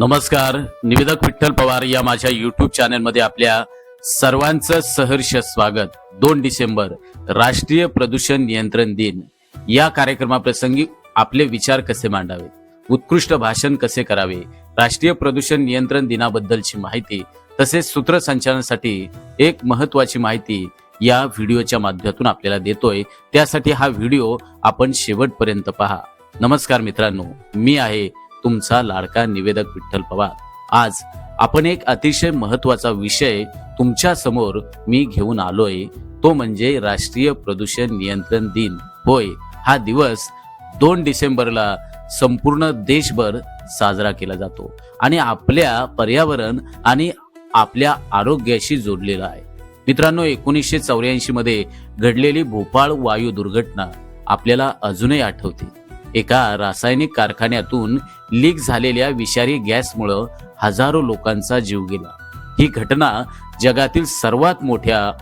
नमस्कार निवेदक विठ्ठल पवार या माझ्या युट्यूब चॅनलमध्ये आपल्या सर्वांचं सहर्ष स्वागत. दोन डिसेंबर राष्ट्रीय प्रदूषण नियंत्रण दिन. या कार्यक्रमाप्रसंगी आपले विचार कसे मांडावे? उत्कृष्ट भाषण कसे करावे? राष्ट्रीय प्रदूषण नियंत्रण दिनाबद्दलची माहिती तसेच सूत्रसंचालनासाठी एक महत्वाची माहिती या व्हिडिओच्या माध्यमातून आपल्याला देतोय. त्यासाठी हा व्हिडिओ आपण शेवटपर्यंत पहा. नमस्कार मित्रांनो मी आहे तुमचा लाडका निवेदक विठ्ठल पवार. आज आपण एक अतिशय महत्त्वाचा विषय तुमच्यासमोर मी घेऊन आलोय. तो म्हणजे राष्ट्रीय प्रदूषण नियंत्रण दिन. होय हा दिवस दोन डिसेंबरला संपूर्ण देशभर साजरा केला जातो आणि आपल्या पर्यावरण आणि आपल्या आरोग्याशी जोडलेला आहे. मित्रांनो एकोणीसशे चौऱ्याऐंशी मध्ये घडलेली भोपाळ वायू दुर्घटना आपल्याला अजूनही आठवते. एका रासायनिक कारखान्यातून लीक झालेल्या विषारी गॅसमुळं हजारो लोकांचा जीव गेला. ही घटना जगातील सर्वात मोठ्या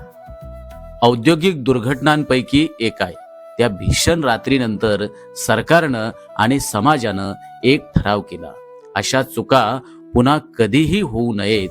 औद्योगिक दुर्घटनांपैकी एक आहे. त्या भीषण रात्रीनंतर सरकारनं आणि समाजानं एक ठराव केला. अशा चुका पुन्हा कधीही होऊ नयेत.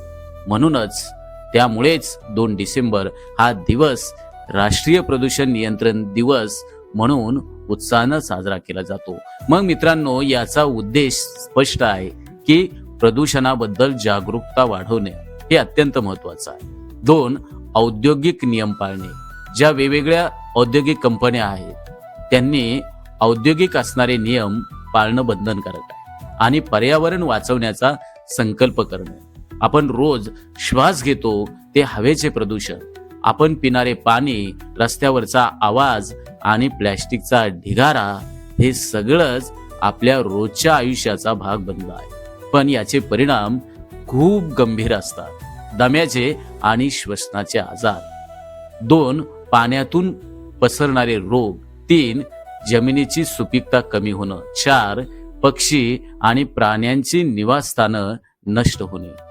म्हणूनच त्यामुळेच दोन डिसेंबर हा दिवस राष्ट्रीय प्रदूषण नियंत्रण दिवस म्हणून उत्साहानं साजरा केला जातो. मग मित्रांनो याचा उद्देश स्पष्ट आहे की प्रदूषणाबद्दल जागरूकता वाढवणे हे अत्यंत महत्वाचं आहे. दोन औद्योगिक नियम पाळणे. ज्या वेगवेगळ्या औद्योगिक कंपन्या आहेत त्यांनी औद्योगिक असणारे नियम पाळणं बंधनकारक आहे आणि पर्यावरण वाचवण्याचा संकल्प करणे. आपण रोज श्वास घेतो ते हवेचे प्रदूषण आपण पिणारे पाणी रस्त्यावरचा आवाज आणि प्लॅस्टिकचा ढिगारा हे सगळंच आपल्या रोजच्या आयुष्याचा भाग बनला आहे. पण याचे परिणाम खूप गंभीर असतात. दम्याचे आणि श्वसनाचे आजार. दोन पाण्यातून पसरणारे रोग. तीन जमिनीची सुपीकता कमी होणं. चार पक्षी आणि प्राण्यांची निवासस्थानं नष्ट होणे.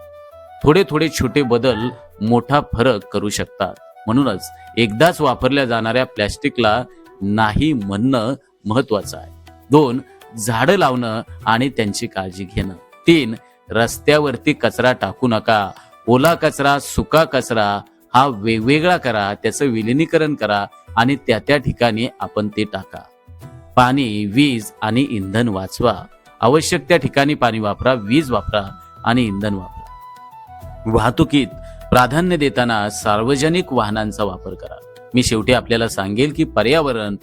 थोडे थोडे छोटे बदल मोठा फरक करू शकतात. म्हणूनच एकदाच वापरल्या जाणाऱ्या प्लॅस्टिकला नाही म्हणणं महत्वाचं आहे. दोन झाडं लावणं आणि त्यांची काळजी घेणं. तीन रस्त्यावरती कचरा टाकू नका. ओला कचरा सुका कचरा हा वेगवेगळा करा त्याचं विलिनीकरण करा आणि त्या त्या ठिकाणी आपण ते टाका. पाणी वीज आणि इंधन वाचवा. आवश्यक त्या ठिकाणी पाणी वापरा वीज वापरा आणि इंधन वापरा. वाहतुकीत प्राधान्य देताना सार्वजनिक वाहनांचा वापर करा. मी शेवटी आपल्याला सांगेल की पर्यावरण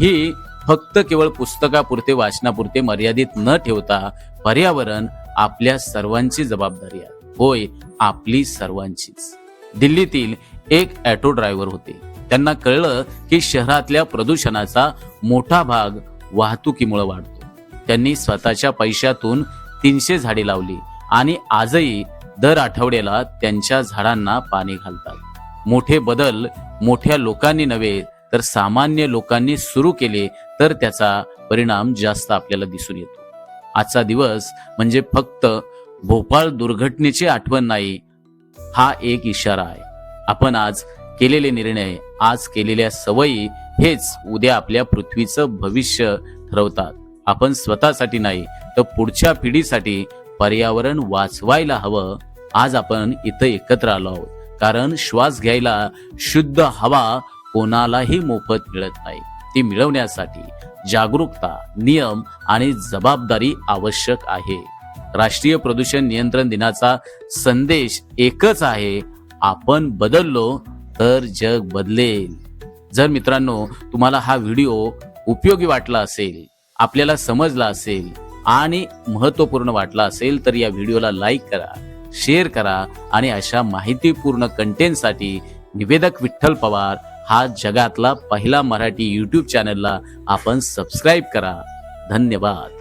ही फक्त केवळ पुस्तकापुरते वाचनापुरते मर्यादित न ठेवता पर्यावरण आपल्या सर्वांची जबाबदारी आहे. होय आपली सर्वांचीच. दिल्लीतील एक ॲटो ड्रायव्हर होते. त्यांना कळलं की शहरातल्या प्रदूषणाचा मोठा भाग वाहतुकीमुळे वाढतो. त्यांनी स्वतःच्या पैशातून तीनशे झाडे लावली आणि आजही दर आठवड्याला त्यांच्या झाडांना पाणी घालतात. मोठे बदल मोठ्या लोकांनी नव्हे तर सामान्य लोकांनी सुरू केले तर त्याचा परिणाम जास्त आपल्याला दिसून येतो. आजचा दिवस म्हणजे फक्त भोपाळ दुर्घटनेची आठवण नाही हा एक इशारा आहे. आपण आज केलेले निर्णय आज केलेल्या सवयी हेच उद्या आपल्या पृथ्वीचं भविष्य ठरवतात. आपण स्वतःसाठी नाही तर पुढच्या पिढीसाठी पर्यावरण वाचवायला हवं. आज आपण इथं एकत्र आलो आहोत. कारण श्वास घ्यायला शुद्ध हवा कोणालाही मोफत मिळत नाही. ती मिळवण्यासाठी जागरूकता नियम आणि जबाबदारी आवश्यक आहे. राष्ट्रीय प्रदूषण नियंत्रण दिनाचा संदेश एकच आहे आपण बदललो तर जग बदलेल. जर मित्रांनो तुम्हाला हा व्हिडिओ उपयोगी वाटला असेल आपल्याला समजला असेल आणि महत्त्वपूर्ण वाटला असेल तर या व्हिडिओला लाईक करा शेअर करा आणि अशा माहितीपूर्ण कंटेंटसाठी निवेदक विठ्ठल पवार हा जगातला पहिला मराठी यूट्यूब चॅनलला आपण सबस्क्राईब करा. धन्यवाद.